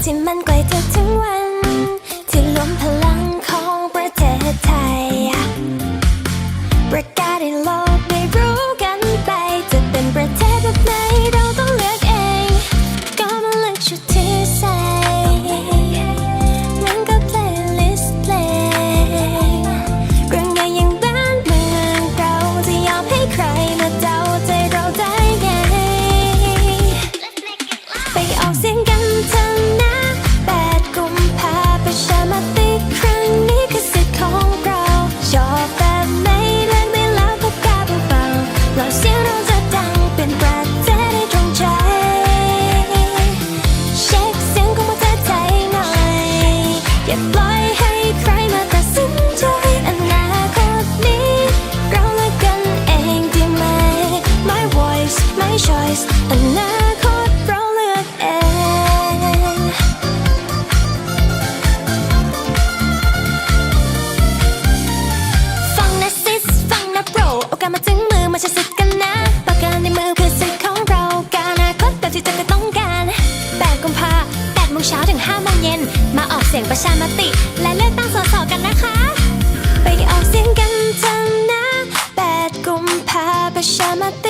千蚊贵的 choice อนาคตเราเลือกเองฟังนะซิสฟังนะโปรโอกาสมาถึงมือมาใช้สิทธิ์กันนะปากกาในมือคือสิทธิ์ของเราการอนาคตแบบที่ใจก็ต้องการแปดกุมภาแปดโมงเช้าถึงห้าโมงเย็นมาออกเสียงประชามติ และเลือกตั้งสสกันนะคะ ไปออกเสียงกันเถอะนะแปดกุมภาประชามติ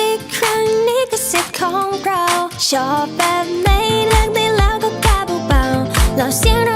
ชอบแบบไหนเลือกได้แล้วก็กล้าเบาๆเราเสียง